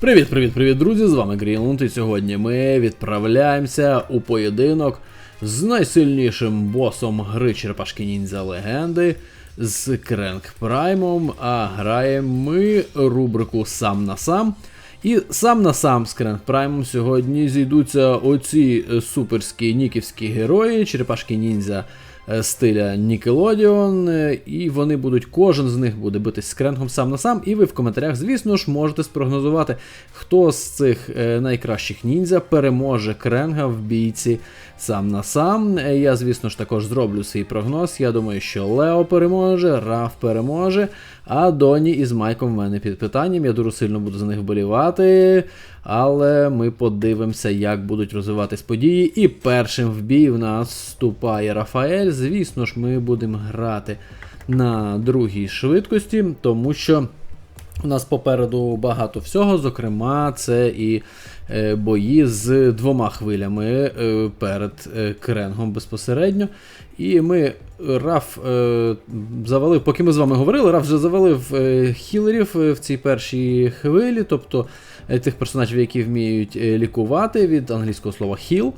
Привіт, привіт, привіт, друзі! З вами Грінлунд, і сьогодні ми відправляємося у поєдинок з найсильнішим босом гри Черепашки Ніндзя Легенди з Кренк Праймом. А граємо ми рубрику Сам на сам. І сам на сам з Кренк Праймом сьогодні зійдуться оці суперські ніківські герої, Черепашки Ніндзя стиля Nickelodeon, е, і вони будуть, кожен з них буде битись з Кренгом сам на сам. І ви в коментарях, звісно ж, можете спрогнозувати, хто з цих е, найкращих ніндзя переможе Кренга в бійці сам на сам. Е, Я, звісно ж, також зроблю свій прогноз. Я думаю, що Лео переможе, Раф переможе. А Доні із Майком в мене під питанням. Я дуже сильно буду за них вболівати. Але ми подивимося, як будуть розвиватись події. І першим в бій в нас вступає Рафаель. Звісно ж, ми будемо грати на другій швидкості, тому що. У нас попереду багато всього, зокрема, це і е, бої з двома хвилями е, перед е, Кренгом безпосередньо. І ми Раф завалив, поки ми з вами говорили, Раф вже завалив хілерів в цій першій хвилі, тобто тих персонажів, які вміють лікувати від англійського слова heal.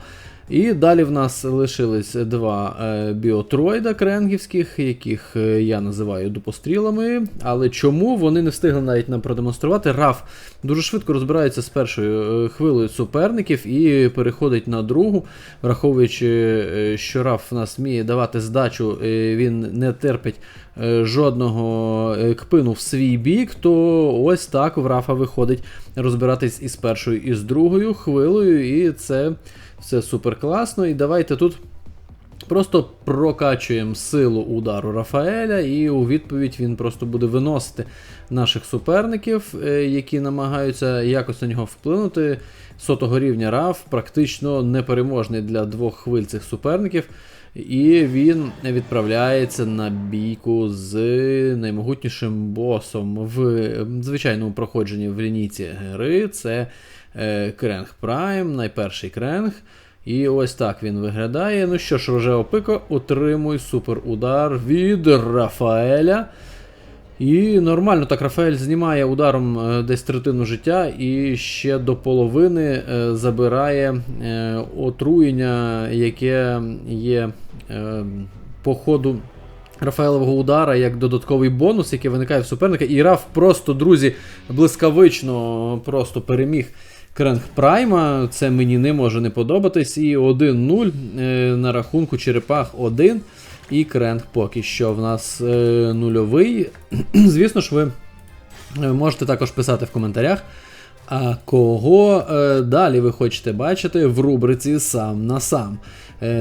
І далі в нас лишились два е, біотроїда кренгівських, яких е, я називаю дупострілами. Але чому вони не встигли навіть нам продемонструвати? Раф дуже швидко розбирається з першою е, хвилею суперників і переходить на другу, враховуючи, що Раф в нас вміє давати здачу, він не терпить жодного кпину в свій бік, то ось так в Рафа виходить розбиратись із першою і з другою хвилею, і це все супер класно. І давайте тут просто прокачуємо силу удару Рафаеля, і у відповідь він просто буде виносити наших суперників, е, які намагаються якось на нього вплинути. Сотого рівня Раф практично непереможний для двох хвиль цих суперників. І він відправляється на бійку з наймогутнішим босом в ем, звичайному проходженні в лінійці гри. Це е, Кренг Прайм, найперший Кренг. І ось так він виглядає. Ну що ж, Рожео Пико, отримуй суперудар від Рафаеля. І нормально так Рафаель знімає ударом е, десь третину життя і ще до половини е, забирає е, отруєння, яке є е, по ходу Рафаелового удара як додатковий бонус, який виникає в суперника. І Раф просто, друзі, блискавично просто переміг. Кренг Прайма, це мені не може не подобатись. І 1-0 е, на рахунку Черепах 1. І Кренг поки що в нас е, нульовий. Звісно ж, ви е, можете також писати в коментарях. А кого далі ви хочете бачити в рубриці сам на сам?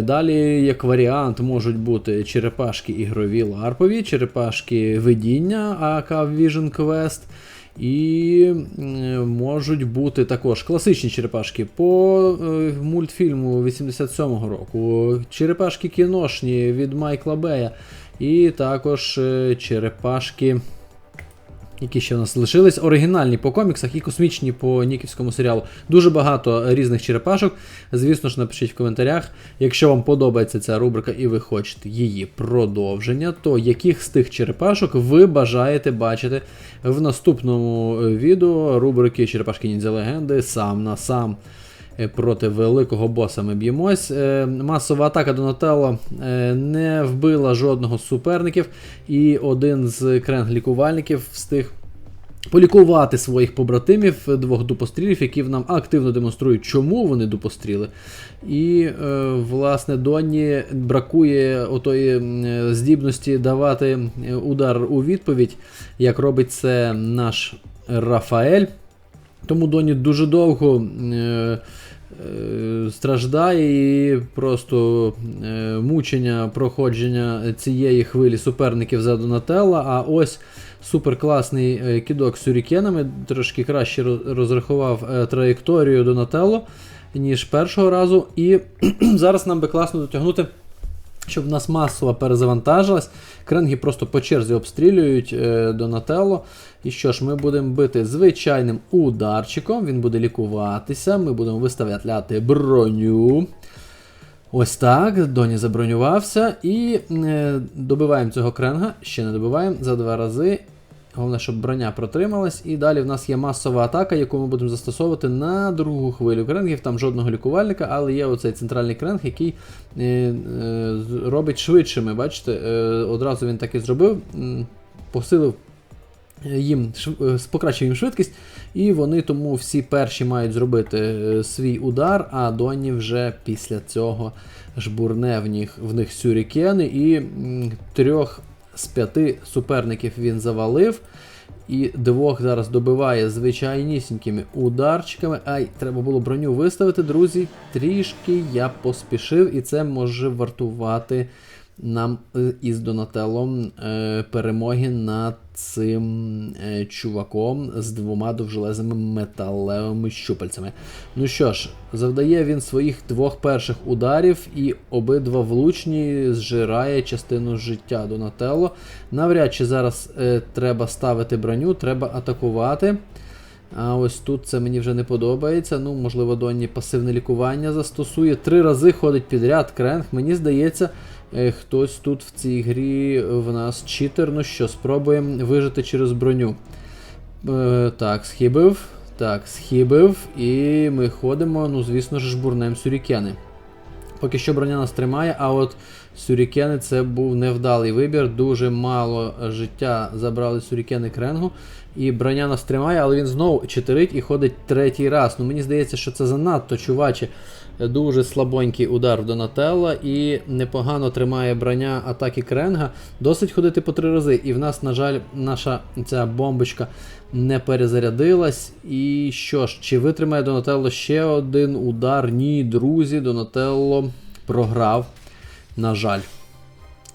Далі, як варіант, можуть бути черепашки ігрові ларпові, черепашки видіння АК Vision Quest. І е, можуть бути також класичні черепашки по е, мультфільму 87-го року, черепашки кіношні від Майкла Бея, і також е, черепашки. Які ще в нас лишились оригінальні по коміксах і космічні по Ніківському серіалу. Дуже багато різних черепашок. Звісно ж, напишіть в коментарях. Якщо вам подобається ця рубрика і ви хочете її продовження, то яких з тих черепашок ви бажаєте бачити в наступному е, відео рубрики Черепашки Ніндзя Легенди сам на сам. Е, Проти великого боса ми б'ємось. Е, Масова атака Донателло е, не вбила жодного з суперників, і один з кренг-лікувальників встиг полікувати своїх побратимів, двох дупострілів, які нам активно демонструють, чому вони дупостріли. І, е, власне, Донні бракує отої здібності давати удар у відповідь, як робить це наш Рафаель. Тому Доні дуже довго е, страждає і просто е, мучення проходження цієї хвилі суперників за Донателла. А ось суперкласний е, кідок з сюрікенами трошки краще розрахував е, траєкторію Донателло, ніж першого разу. І зараз нам би класно дотягнути щоб нас масово перезавантажилась. Кренги просто по черзі обстрілюють е, Донателло. І що ж, ми будемо бити звичайним ударчиком, він буде лікуватися, ми будемо виставляти броню. Ось так, Доні забронювався. І е, добиваємо цього кренга, ще не добиваємо за два рази. Головне, щоб броня протрималась. І далі в нас є масова атака, яку ми будемо застосовувати на другу хвилю кренгів. Там жодного лікувальника, але є оцей центральний кренг, який е, е, робить швидшими. Бачите, е, одразу він так і зробив, посилив їм шв- е, покращив їм швидкість, і вони тому всі перші мають зробити е, свій удар, а Донні вже після цього жбурне в них, в них сюрікени, і трьох з п'яти суперників він завалив. І двох зараз добиває звичайнісінькими ударчиками. Ай, треба було броню виставити, друзі. Трішки я поспішив, і це може вартувати нам е, із Донателлом е, перемоги над цим е, чуваком з двома довжелезними металевими щупальцями. Ну що ж, завдає він своїх двох перших ударів, і обидва влучні зжирає частину життя Донателло. Навряд чи зараз треба ставити броню, треба атакувати. А ось тут це мені вже не подобається. Ну, можливо, Донні пасивне лікування застосує. Три рази ходить підряд кренг. Мені здається, хтось тут в цій грі в нас читер. Ну що, спробуємо вижити через броню. Е, так, схибив. Так, схибив. І ми ходимо, ну, звісно ж, жбурнем сюрікени. Поки що броня нас тримає, а от сюрікени це був невдалий вибір. Дуже мало життя забрали сюрікени кренгу. І броня нас тримає, але він знову читерить і ходить третій раз. Ну мені здається, що це занадто, чуваче. Дуже слабонький удар в Донателла і непогано тримає броня атаки Кренга. Досить ходити по три рази. І в нас, на жаль, наша ця бомбочка не перезарядилась. І що ж, чи витримає Донателло ще один удар? Ні, друзі, Донателло програв. На жаль.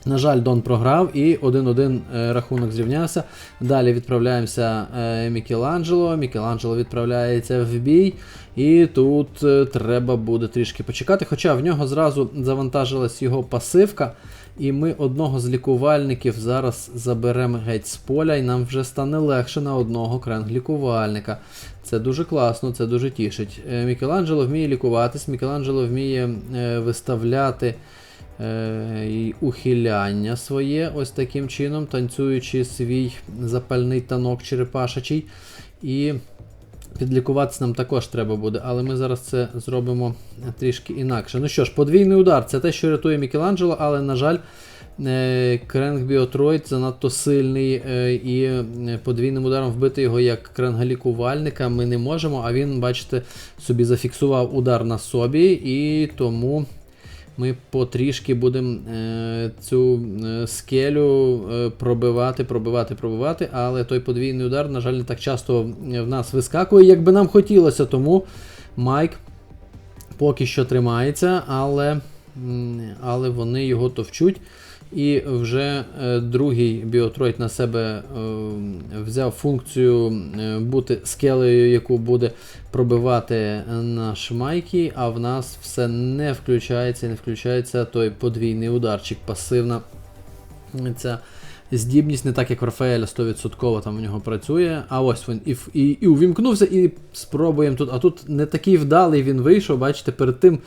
На жаль, Дон програв і 1-1 е, рахунок зрівнявся. Далі відправляємося е, Мікеланджело. Мікеланджело відправляється в бій. І тут е, треба буде трішки почекати. Хоча в нього зразу завантажилась його пасивка. І ми одного з лікувальників зараз заберемо геть з поля, і нам вже стане легше на одного кренг-лікувальника. Це дуже класно, це дуже тішить. Мікеланджело вміє лікуватись, Мікеланджело вміє виставляти і ухиляння своє, ось таким чином, танцюючи свій запальний танок черепашачий. І підлікуватися нам також треба буде, але ми зараз це зробимо трішки інакше. Ну що ж, подвійний удар це те, що рятує Мікеланджело, але, на жаль, е, Кренг Біотроїд занадто сильний, е, і е, подвійним ударом вбити його як кренга-лікувальника ми не можемо, а він, бачите, собі зафіксував удар на собі, і тому ми потрішки будемо е, цю е, скелю е, пробивати, пробивати, пробивати, але той подвійний удар, на жаль, не так часто в нас вискакує, як би нам хотілося. Тому Майк поки що тримається, але, але вони його товчуть. І вже е, другий біотроїд на себе е, взяв функцію е, бути скелею, яку буде пробивати наш Майкі, а в нас все не включається, не включається той подвійний ударчик, пасивна ця здібність, не так як в Рафаеля 100% там в нього працює. А ось він і, і, і увімкнувся, і спробуємо тут. А тут не такий вдалий він вийшов, бачите, перед тим.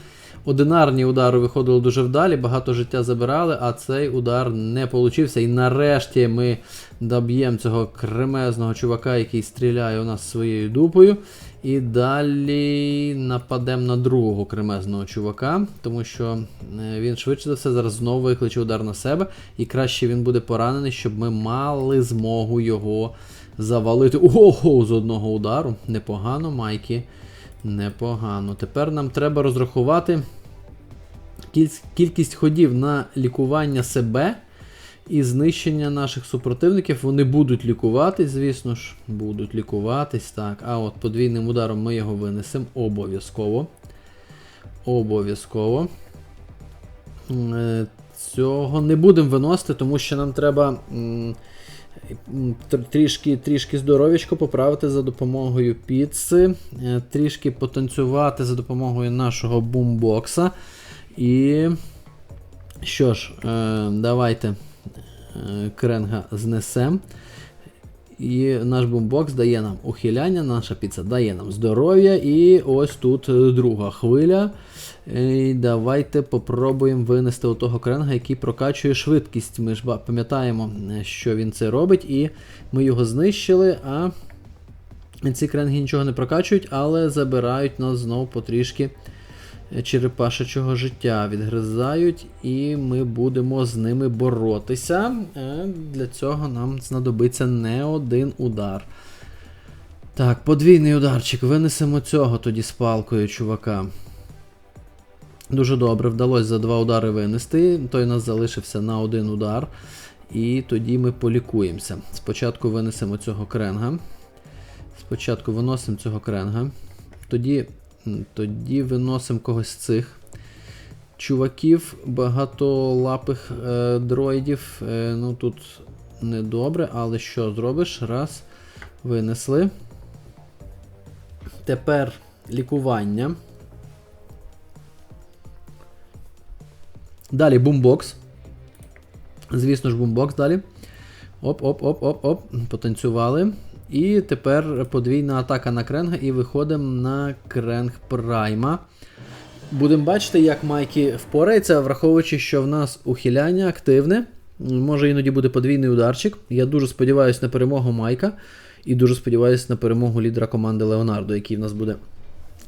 Одинарні удари виходили дуже вдалі, багато життя забирали, а цей удар не получився. І нарешті ми доб'ємо цього кремезного чувака, який стріляє у нас своєю дупою. І далі нападемо на другого кремезного чувака, тому що е, він швидше за все зараз знову викличе удар на себе, і краще він буде поранений, щоб ми мали змогу його завалити. Ого, з одного удару. Непогано, Майкі. Непогано. Тепер нам треба розрахувати кількість ходів на лікування себе і знищення наших супротивників. Вони будуть лікуватись, звісно ж, будуть лікуватись. Так, а от подвійним ударом ми його винесемо обов'язково. Обов'язково. Е, Цього не будемо виносити, тому що нам треба. Трішки, трішки здоров'ячко поправити за допомогою піци, е, трішки потанцювати за допомогою нашого бумбокса. І що ж, е, давайте е, кренга знесем. І наш бумбокс дає нам ухиляння, наша піца дає нам здоров'я. І ось тут друга хвиля. І давайте попробуємо винести отого кренга, який прокачує швидкість. Ми ж пам'ятаємо, е, що він це робить, і ми його знищили, а ці кренги нічого не прокачують, але забирають нас знову потрішки е, черепашечого життя, відгризають, і ми будемо з ними боротися. Е, Для цього нам знадобиться не один удар. Так, подвійний ударчик. Винесемо цього тоді з палкою, чувака. Дуже добре, вдалося за два удари винести. Той нас залишився на один удар. І тоді ми полікуємося. Спочатку винесемо цього кренга. Спочатку виносимо цього кренга. Тоді, тоді виносимо когось з цих чуваків, багатолапих е, дроїдів. Е, ну тут недобре, але що зробиш? Раз. Винесли. Тепер лікування. Далі бумбокс. Звісно ж, бумбокс далі. Оп-оп-оп-оп-оп. Потанцювали. І тепер подвійна атака на кренга і виходимо на кренг прайма. Будемо бачити, як Майкі впорається, враховуючи, що в нас ухиляння активне. Може іноді буде подвійний ударчик. Я дуже сподіваюся на перемогу Майка. І дуже сподіваюся на перемогу лідера команди Леонардо, який в нас буде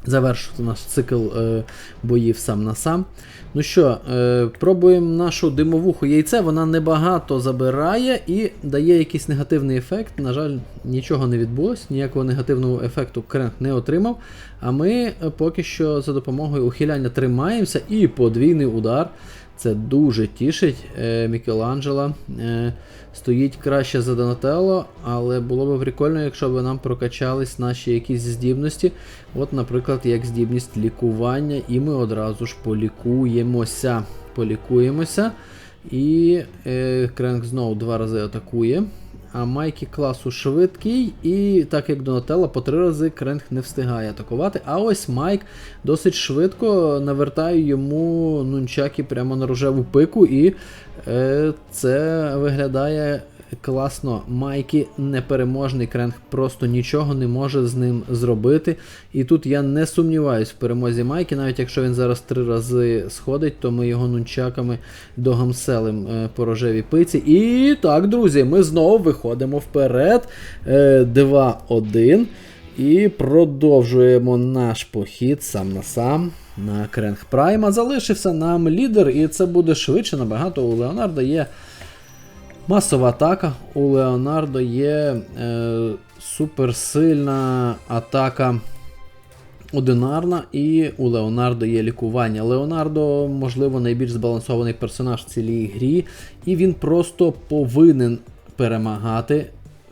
завершити наш цикл е, боїв сам на сам. Ну що, е, пробуємо нашу димовуху яйце. Вона небагато забирає і дає якийсь негативний ефект. На жаль, нічого не відбулось, ніякого негативного ефекту Кренк не отримав. А ми е, поки що за допомогою ухиляння тримаємося і подвійний удар. Це дуже тішить е, Мікеланджела. Е, стоїть краще за Донателло, але було б прикольно, якщо б нам прокачались наші якісь здібності. От, наприклад, як здібність лікування, і ми одразу ж полікуємося. Полікуємося. І е, Кренк знову два рази атакує. А Майкі класу швидкий, і так як Донателла по три рази Кренг не встигає атакувати. А ось Майк досить швидко навертає йому нунчаки прямо на рожеву пику, і е, це виглядає класно. Майкі непереможний Кренг просто нічого не може з ним зробити. І тут я не сумніваюсь в перемозі Майкі, навіть якщо він зараз три рази сходить, то ми його нунчаками догамселим е, по рожевій пиці. І так, друзі, ми знову виходимо вперед. Е, 2-1. І продовжуємо наш похід сам на сам на Кренг Прайма. Залишився нам лідер, і це буде швидше набагато. У Леонардо є масова атака. У Леонардо є е, суперсильна атака одинарна, і у Леонардо є лікування. Леонардо, можливо, найбільш збалансований персонаж в цілій грі, і він просто повинен перемагати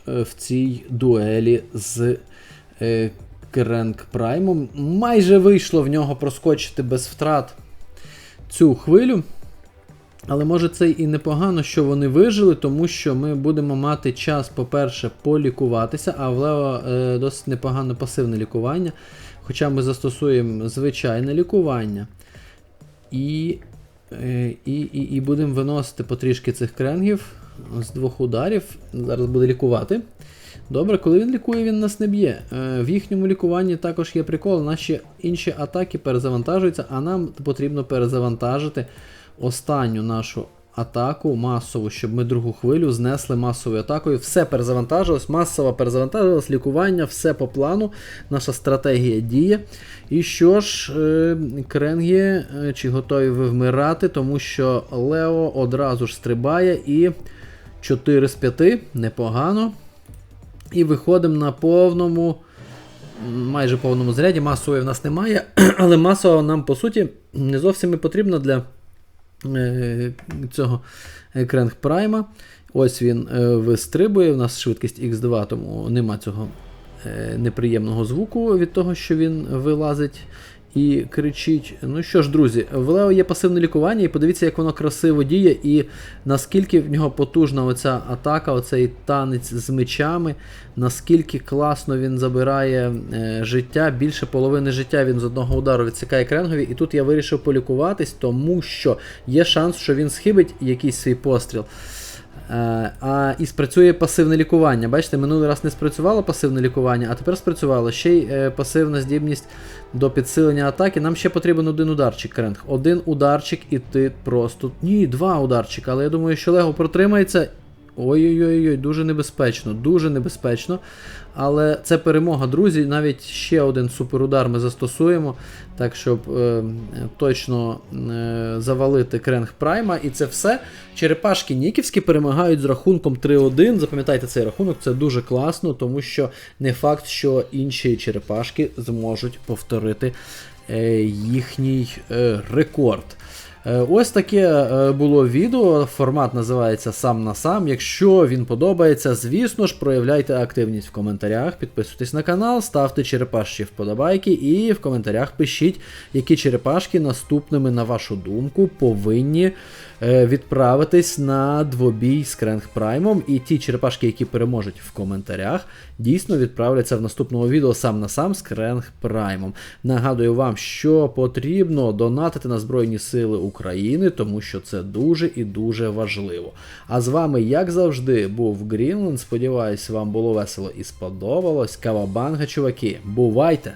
е, в цій дуелі з е, Кренк Праймом. Майже вийшло в нього проскочити без втрат цю хвилю. Але може це і непогано, що вони вижили, тому що ми будемо мати час, по-перше, полікуватися, а в Лео е, досить непогане пасивне лікування. Хоча ми застосуємо звичайне лікування. І, е, і, і, і будемо виносити потрішки цих кренгів з двох ударів. Зараз буде лікувати. Добре, коли він лікує, він нас не б'є. Е, в їхньому лікуванні також є прикол, наші інші атаки перезавантажуються, а нам потрібно перезавантажити останню нашу атаку масову, щоб ми другу хвилю знесли масовою атакою. Все перезавантажилось, масово перезавантажилось, лікування, все по плану. Наша стратегія діє. І що ж, е, кренгі, е, чи готові ви вмирати, тому що Лео одразу ж стрибає і 4 з 5 непогано. І виходимо на повному, майже повному заряді. Масової в нас немає, але масова нам, по суті, не зовсім і потрібна для цього Кренг Прайма. Ось він е, вистрибує. У нас швидкість X2, тому нема цього е, неприємного звуку від того, що він вилазить і кричить. Ну що ж, друзі, в Лео є пасивне лікування, і подивіться, як воно красиво діє, і наскільки в нього потужна оця атака, оцей танець з мечами, наскільки класно він забирає е, життя, більше половини життя він з одного удару відсікає кренгові. І тут я вирішив полікуватись, тому що є шанс, що він схибить якийсь свій постріл. Е, а і спрацює пасивне лікування. Бачите, минулий раз не спрацювало пасивне лікування, а тепер спрацювало ще й е, пасивна здібність до підсилення атаки. Нам ще потрібен один ударчик, Кренг. Один ударчик, і ти просто. Ні, два ударчика. Але я думаю, що Лего протримається. Ой-ой-ой, дуже небезпечно, дуже небезпечно. Але це перемога, друзі. Навіть ще один суперудар ми застосуємо, так щоб е, точно е, завалити Кренг Прайма. І це все. Черепашки Ніківські перемагають з рахунком 3-1. Запам'ятайте цей рахунок, це дуже класно, тому що не факт, що інші черепашки зможуть повторити е, їхній е, рекорд. Е, Ось таке е, було відео. Формат називається сам на сам. Якщо він подобається, звісно ж, проявляйте активність в коментарях, підписуйтесь на канал, ставте черепашки вподобайки і в коментарях пишіть, які черепашки наступними, на вашу думку, повинні е, відправитись на двобій з Кренг Праймом. І ті черепашки, які переможуть в коментарях, дійсно відправляться в наступному відео сам на сам з Кренг Праймом. Нагадую вам, що потрібно донатити на Збройні Сили України, тому що це дуже і дуже важливо. А з вами, як завжди, був Грінленд. Сподіваюсь, вам було весело і сподобалось. Кавабанга, чуваки. Бувайте!